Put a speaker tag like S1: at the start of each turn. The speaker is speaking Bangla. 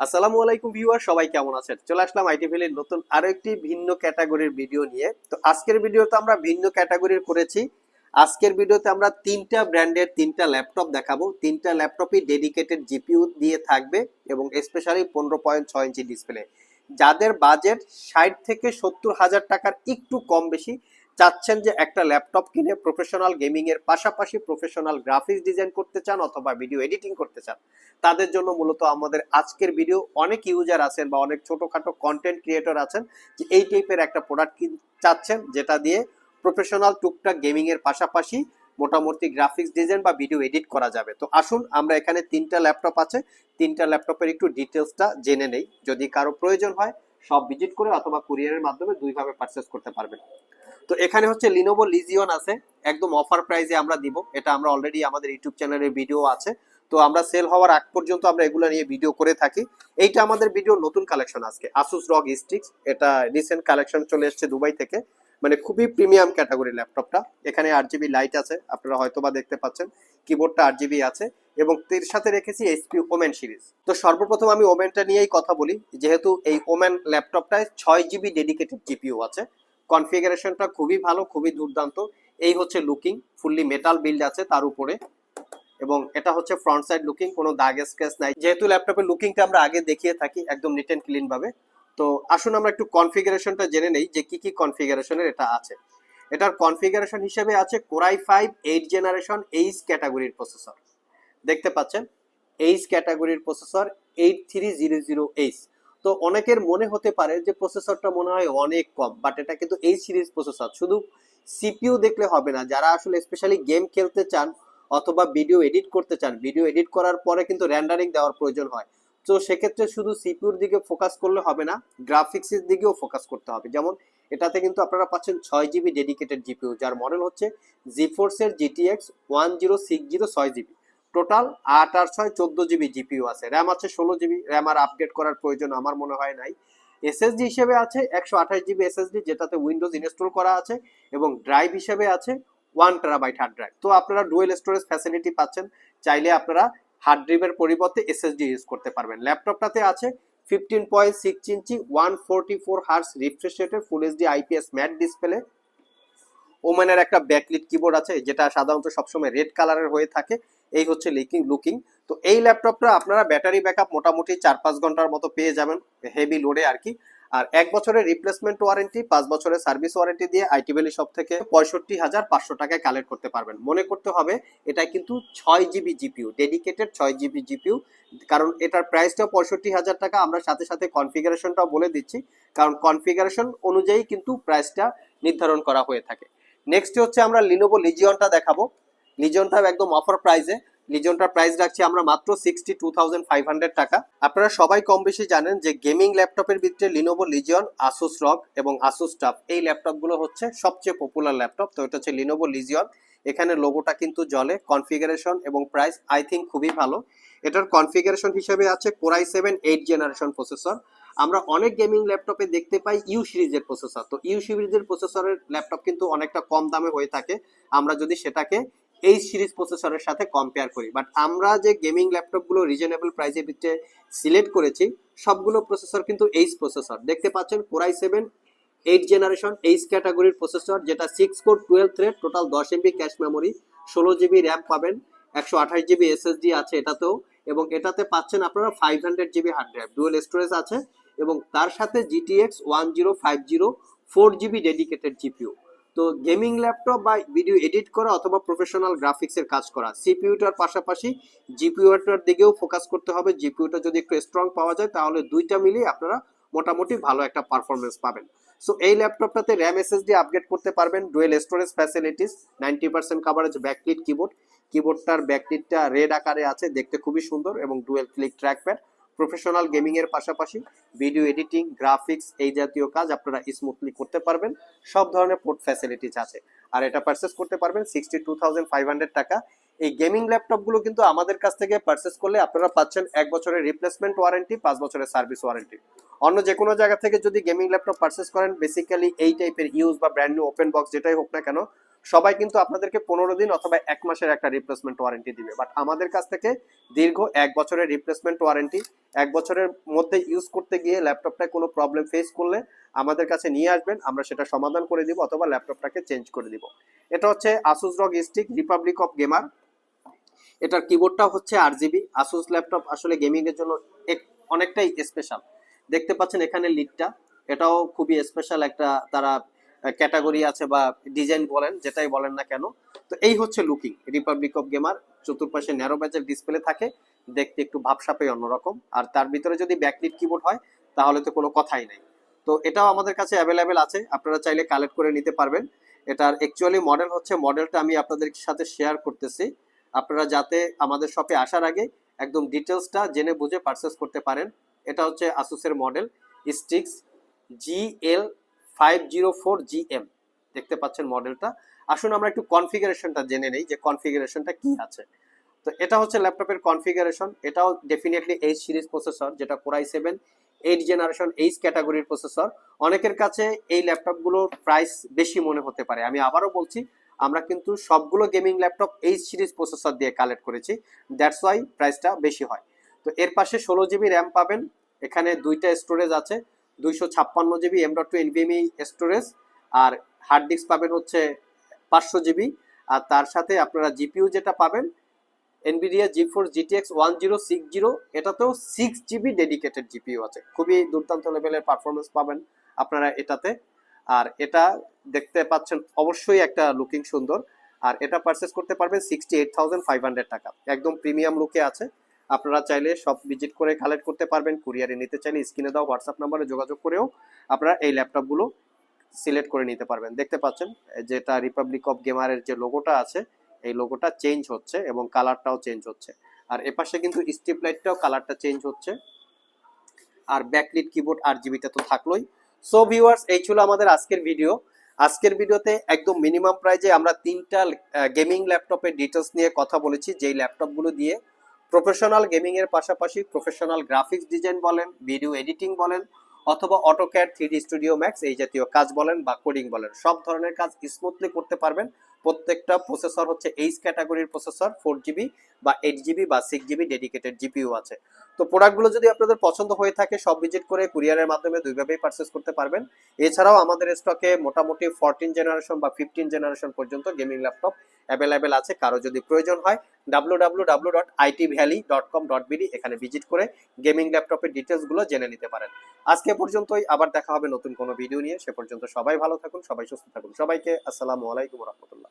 S1: আসসালামু আলাইকুম ভিউয়ার, সবাই কেমন আছেন? চলে আসলাম আইটি ভ্যালির নতুন আরও একটি ভিন্ন ক্যাটাগরির ভিডিও নিয়ে। তো আজকের ভিডিওতে আমরা ভিন্ন ক্যাটাগরির করেছি। আজকের ভিডিওতে আমরা তিনটা ব্র্যান্ডের তিনটা ল্যাপটপ দেখাবো। তিনটা ল্যাপটপই ডেডিকেটেড জিপিইউ দিয়ে থাকবে এবং স্পেশালি পনেরো পয়েন্ট ছয় ইঞ্চি ডিসপ্লে যাদের বাজেট ষাট থেকে সত্তর হাজার টাকার একটু কম বেশি চাচ্ছেন যে একটা ল্যাপটপ কিনে প্রফেশনাল গেমিং এর পাশাপাশি প্রফেশনাল গ্রাফিক্স ডিজাইন করতে চান অথবা ভিডিও এডিটিং করতে চান। তাদের জন্য মূলত আমাদের আজকের ভিডিও অনেক ইউজার আছেন বা অনেক ছোটখাটো কন্টেন্ট ক্রিয়েটর আছেন যে এই টাইপের একটা প্রোডাক্ট কিন চাচ্ছেন যেটা দিয়ে প্রফেশনাল টুকটাক গেমিং এর পাশাপাশি মোটামুটি গ্রাফিক্স ডিজাইন বা ভিডিও এডিট করা যাবে। তো আসুন, আমরা এখানে তিনটা ল্যাপটপ আছে। তিনটা ল্যাপটপের একটু ডিটেলসটা জেনে নেই। যদি কারও প্রয়োজন হয়, সব ভিজিট করে অথবা কুরিয়ারের মাধ্যমে দুইভাবে পারচেস করতে পারবেন। তো এখানে হচ্ছে লিনোভো লিজিয়ন আছে। একদম অফার প্রাইসে আমরা দিব। এটা আমরা অলরেডি আমাদের ইউটিউব চ্যানেলের ভিডিও আছে। তো আমরা সেল হওয়ার আগ পর্যন্ত আমরা এগুলো নিয়ে ভিডিও করে থাকি। এইটা আমাদের ভিডিও নতুন কালেকশন আজকে। আসুস রগ স্টিক্স এটা রিসেন্ট কালেকশন চলে এসেছে দুবাই থেকে। মানে খুবই প্রিমিয়াম ক্যাটাগরি ল্যাপটপটা এখানে আট জিবি লাইট আছে। আপনারা হয়তো বা দেখতে পাচ্ছেন। কিবোর্ডটা আট জিবি আছে। এবং এর সাথে রেখেছি এইচপি ওমেন সিরিজ তো সর্বপ্রথম আমি ওমেনটা নিয়েই কথা বলি। যেহেতু এই ওমেন ল্যাপটপটায় ছয় জিবি ডেডিকেটেড জিপিও আছে। কনফিগারেশনটা খুবই ভালো, খুবই দুর্দান্ত। এই হচ্ছে লুকিং ফুললি মেটাল বিল্ড আছে তার উপরে। এবং এটা হচ্ছে ফ্রন্ট সাইড লুকিং কোনো দাগ স্ক্র্যাচ নাই। যেহেতু ল্যাপটপের লুকিংটা আমরা আগে দেখিয়ে থাকি, একদম নিট অ্যান্ড ক্লিন ভাবে। তো আসুন আমরা একটু কনফিগারেশনটা জেনে নেই যে কি কি কনফিগারেশনের এটা আছে। এটার কনফিগারেশন হিসেবে আছে core i five eight generation H ক্যাটাগরির প্রসেসর দেখতে পাচ্ছেন? এইচ ক্যাটাগরির processor eight three zero zero H তো অনেকের মনে হতে পারে যে প্রসেসরটা মনে হয় অনেক কম বাট এটা কিন্তু এই সিরিজ প্রসেসর। শুধু সিপিইউ দেখলে হবে না, যারা আসলে স্পেশালি গেম খেলতে চান অথবা ভিডিও এডিট করতে চান ভিডিও এডিট করার পরে কিন্তু র্যান্ডারিং দেওয়ার প্রয়োজন হয়। তো সেক্ষেত্রে শুধু সিপিউর দিকে ফোকাস করলে হবে না গ্রাফিক্সের দিকেও ফোকাস করতে হবে। যেমন এটাতে কিন্তু আপনারা পাচ্ছেন ছয় জিবি ডেডিকেটেড জিপিউ যার মডেল হচ্ছে জিফোর্সের GTX one zero six zero ছয় জিবি টোটাল আট আর ছয়, চোদ্দ জিবি জিপিইউ আছে। র্যাম আছে ষোলো জিবি। র্যাম আর আপডেট করার প্রয়োজন আমার মনে হয় নাই। এসএসডি হিসেবে আছে একশো আঠাশ জিবি এসএসডি যেটাতে উইন্ডোজ ইনস্টল করা আছে এবং ড্রাইভ হিসেবে আছে ওয়ান টেরাবাইট হার্ড ড্রাইভ তো আপনারা ডুয়েল স্টোরেজ ফ্যাসিলিটি পাচ্ছেন, চাইলে আপনারা হার্ড ড্রাইভের পরিবর্তে এসএসডি ইউজ করতে পারবেন। ল্যাপটপটাতে আছে fifteen point six inch one forty four hertz refresh রেটের full HD IPS matte display ওমেনের একটা ব্যাকলিট কিবোর্ড আছে, যেটা সাধারণত সবসময় রেড কালারের হয়ে থাকে। এই হচ্ছে লিকিং লুকিং তো এই ল্যাপটপটা আপনারা ব্যাটারি ব্যাকআপ মোটামুটি চার পাঁচ ঘণ্টার মতো পেয়ে যাবেন হেভি লোডে আর কি। আর এক বছরের রিপ্লেসমেন্ট ওয়ারেন্টি পাঁচ বছরের সার্ভিস ওয়ারেন্টি দিয়ে আইটি ভ্যালি সব থেকে পঁয়ষট্টি হাজার পাঁচশো টাকায় কালেক্ট করতে পারবেন। মনে করতে হবে এটা কিন্তু ছয় জিবি জিপিউ ডেডিকেটেড ছয় জিবি জিপিউ কারণ এটার প্রাইসটা পঁয়ষট্টি হাজার টাকা, আমরা সাথে সাথে কনফিগারেশনটাও বলে দিচ্ছি। কারণ কনফিগারেশন অনুযায়ী কিন্তু প্রাইসটা নির্ধারণ করা হয়ে থাকে। নেক্সট হচ্ছে আমরা লিনোভো লিজিয়নটা দেখাবো। লিজিয়নটা একদম অফার প্রাইসে লিজনটার প্রাইস রাখছি আমরা মাত্র sixty two thousand five hundred টাকা। আপনারা সবাই কম বেশি জানেন যে গেমিং ল্যাপটপের ভিতরে লিনোভো লিজিয়ন আসুস রক এবং আসুস টাফ এই ল্যাপটপগুলো হচ্ছে সবচেয়ে পপুলার ল্যাপটপ তো এটা হচ্ছে লিনোভো লিজিয়ন এখানে লোগোটা কিন্তু জলে কনফিগারেশন এবং প্রাইস আই থিঙ্ক খুবই ভালো। এটার কনফিগারেশন হিসেবে আছে core i seven eight generation processor আমরা অনেক গেমিং ল্যাপটপে দেখতে পাই ইউ সিরিজের প্রসেসর তো ইউ সিরিজের প্রসেসরের ল্যাপটপ কিন্তু অনেকটা কম দামে হয়ে থাকে। আমরা যদি সেটাকে এই সিরিজ প্রসেসরের সাথে কম্পেয়ার করি। বাট আমরা যে গেমিং ল্যাপটপগুলো রিজনেবল প্রাইসের ভিতরে সিলেক্ট করেছি, সবগুলো প্রসেসর কিন্তু এইচ প্রসেসর দেখতে পাচ্ছেন core i seven eight generation H ক্যাটাগরির প্রসেসর যেটা six core twelve thread total দশ এমবি ক্যাশ মেমোরি ষোলো জিবি র্যাম পাবেন, একশো আঠাশ জিবি এসএসডি আছে এটাতেও, এবং এটাতে পাচ্ছেন আপনারা five hundred GB hard drive dual storage আছে, এবং তার সাথে GTX one zero five zero four GB dedicated GPU তো গেমিং ল্যাপটপ বা ভিডিও এডিট করা অথবা প্রফেশনাল গ্রাফিক্সের কাজ করা। সিপিইউটার পাশাপাশি জিপিউটার দিকেও ফোকাস করতে হবে। জিপিইউটা যদি একটু স্ট্রং পাওয়া যায়, তাহলে দুইটা মিলিয়ে আপনারা মোটামুটি ভালো একটা পারফরমেন্স পাবেন। সো এই ল্যাপটপটাতে র্যাম এসএসডি আপগ্রেড করতে পারবেন। Dual storage facilities ninety percent coverage backlit keyboard কিবোর্ডটার ব্যাকলিটটা রেড আকারে আছে, দেখতে খুবই সুন্দর এবং dual click trackpad professional gaming এর পাশাপাশি ভিডিও এডিটিং, গ্রাফিক্স এই জাতীয় কাজ আপনারা স্মুথলি করতে পারবেন। সব ধরনের পোর্ট ফ্যাসিলিটিস আছে। আর এটা পারচেস করতে পারবেন sixty two thousand five hundred টাকা। এই গেমিং ল্যাপটপগুলো কিন্তু আমাদের কাছ থেকে পারচেস করলে আপনারা পাচ্ছেন এক বছরের রিপ্লেসমেন্ট ওয়ারেন্টি পাঁচ বছরের সার্ভিস ওয়ারেন্টি অন্য যে কোনো জায়গা থেকে যদি গেমিং ল্যাপটপ পারচেস করেন বেসিক্যালি এই টাইপের ইউজ বা ব্র্যান্ড নিউ ওপেন বক্স যেটাই হোক না কেন সবাই কিন্তু আপনাদেরকে পনেরো দিন অথবা এক মাসের একটা রিপ্লেসমেন্ট ওয়ারেন্টি দিবে। বাট আমাদের কাছ থেকে দীর্ঘ এক বছরের রিপ্লেসমেন্ট ওয়ারেন্টি এক বছরের মধ্যে ইউজ করতে গিয়ে ল্যাপটপটায় কোনো প্রবলেম ফেস করলে আমাদের কাছে নিয়ে আসবেন, আমরা সেটা সমাধান করে দিব অথবা ল্যাপটপটাকে চেঞ্জ করে দিব। এটা হচ্ছে আসুস রগ স্টিক রিপাবলিক অফ গেমার এটার কিবোর্ডটা হচ্ছে আর জিবি আসুস ল্যাপটপ আসলে গেমিং এর জন্য এক- অনেকটাই স্পেশাল দেখতে পাচ্ছেন এখানে লিডটা এটাও খুবই স্পেশাল একটা, তারা ক্যাটাগরি আছে বা ডিজাইন বলেন, যেটাই বলেন না কেন। তো এই হচ্ছে লুকিং রিপাবলিক অফ গেমার চতুর্পাশে ন্যারো ব্যাচের ডিসপ্লে থাকে, দেখতে একটু ভাবসাপে অন্যরকম। আর তার ভিতরে যদি ব্যাকলিট কিবোর্ড হয়, তাহলে তো কোনো কথাই নাই। তো এটাও আমাদের কাছে অ্যাভেলেবেল আছে, আপনারা চাইলে কালেক্ট করে নিতে পারবেন। এটার অ্যাকচুয়ালি মডেল হচ্ছে মডেলটা আমি আপনাদের সাথে শেয়ার করতেছি। আপনারা যাতে আমাদের শপে আসার আগে একদম ডিটেলসটা জেনে বুঝে পারচেস করতে পারেন। এটা হচ্ছে আসুসের model Strix G L five zero four G M দেখতে পাচ্ছেন মডেলটা। আসুন আমরা একটু কনফিগারেশনটা জেনে নেই যে কনফিগারেশনটা কি আছে। তো এটা হচ্ছে ল্যাপটপের কনফিগারেশন এটাও ডেফিনেটলি এইচ সিরিজ প্রসেসর যেটা core i seven eight generation H ক্যাটাগরির প্রসেসর অনেকের কাছে এই ল্যাপটপগুলোর প্রাইস বেশি মনে হতে পারে। আমি আবারও বলছি, আমরা কিন্তু সবগুলো gaming laptop H series processor দিয়ে কালেক্ট করেছি। দ্যাটস ওয়াই প্রাইসটা বেশি হয়। তো এর পাশে ষোলো জিবি র্যাম পাবেন। এখানে দুইটা স্টোরেজ আছে। দুইশো ছাপ্পান্ন GB M dot two NVMe storage আর হার্ড ডিস্ক পাবেন হচ্ছে পাঁচশো জিবি। আর তার সাথে আপনারা জিপিইউ যেটা পাবেন Nvidia G four GTX one zero six zero এটাতেও সিক্স জিবি ডেডিকেটেড জিপিইউ আছে। খুবই দুর্দান্ত লেভেলের পারফরমেন্স পাবেন আপনারা এটাতে। আর এটা দেখতে পাচ্ছেন অবশ্যই একটা লুকিং সুন্দর। আর এটা পারচেস করতে পারবেন sixty eight thousand five hundred টাকা। একদম প্রিমিয়াম লুকে আছে। আপনারা চাইলে সব ভিজিট করে কালেক্ট করতে পারবেন। কুরিয়ারে নিতে চাইলে স্ক্রিনে দাও হোয়াটসঅ্যাপ নাম্বারে যোগাযোগ করেও আপনারা এই ল্যাপটপগুলো সিলেক্ট করে নিতে পারবেন। দেখতে পাচ্ছেন যেটা রিপাবলিক অফ গেমারের যে লোগোটা আছে, এই লোগোটা চেঞ্জ হচ্ছে এবং কালারটাও চেঞ্জ হচ্ছে। আর এপাশে কিন্তু স্ট্রিপ লাইটটাও কালারটা চেঞ্জ হচ্ছে। আর ব্যাকলিট কিবোর্ড আর জিবিটা তো থাকলোই। সো ভিউয়ার্স এই ছিল আমাদের আজকের ভিডিও আজকের ভিডিওতে একদম মিনিমাম প্রাইজে আমরা তিনটা গেমিং ল্যাপটপের ডিটেলস নিয়ে কথা বলেছি। যেই ল্যাপটপগুলো দিয়ে প্রফেশনাল গেমিং এর পাশাপাশি প্রফেশনাল গ্রাফিক্স ডিজাইন বলেন, ভিডিও এডিটিং বলেন, অথবা অটোক্যাড থ্রি স্টুডিও ম্যাক্স এই জাতীয় কাজ বলেন বা কোডিং বলেন। সব ধরনের কাজ স্মুথলি করতে পারবেন। প্রত্যেকটা প্রসেসর হচ্ছে এইচ ক্যাটাগরির প্রসেসর ফোর জিবি বা এইট জিবি বা সিক্স জিবি ডেডিকেটেড জিপিইউ আছে। তো প্রোডাক্টগুলো যদি আপনাদের পছন্দ হয়ে থাকে, সব ভিজিট করে কুরিয়ারের মাধ্যমে দুইভাবেই পারচেস করতে পারবেন। এছাড়াও আমাদের স্টকে মোটামুটি ফোরটিন জেনারেশন বা ফিফটিন জেনারেশন পর্যন্ত গেমিং ল্যাপটপ অ্যাভেলেবেল আছে। কারও যদি প্রয়োজন হয় W W W dot IT Valley dot com dot BD এখানে ভিজিট করে গেমিং ল্যাপটপের ডিটেলসগুলো জেনে নিতে পারেন। আজকে পর্যন্তই, আবার দেখা হবে নতুন কোনো ভিডিও নিয়ে। সে পর্যন্ত সবাই ভালো থাকুন, সবাই সুস্থ থাকুন। সবাইকে আসসালামু আলাইকুম রহমতুল্লাহ।